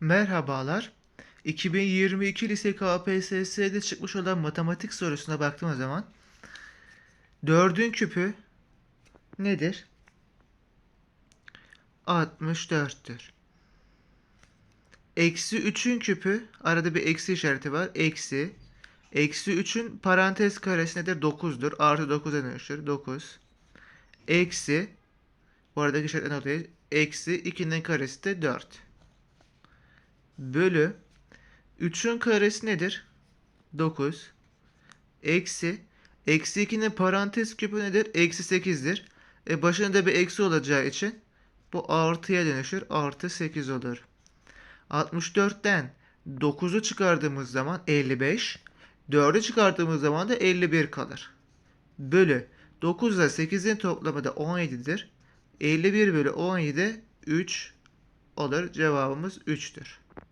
Merhabalar. 2022 lise KPSS'de çıkmış olan matematik sorusuna baktığımız zaman 4'ün küpü nedir? 64'tür. Eksi 3'ün küpü arada bir eksi işareti var. Eksi. Eksi 3'ün parantez karesi nedir? 9'dur. Artı 9'a dönüşür. 9. Eksi. Bu aradaki işaretler notayı. Eksi 2'nin karesi de 4 bölü 3'ün karesi nedir? 9 eksi eksi 2'nin parantez küpü nedir? Eksi 8'dir. E başında bir eksi olacağı için bu artıya dönüşür. Artı 8 olur. 64'ten 9'u çıkardığımız zaman 55. 4'ü çıkardığımız zaman da 51 kalır. Bölü 9 ile 8'in toplamı da 17'dir. 51 bölü 17 3 olur. Cevabımız 3'tür.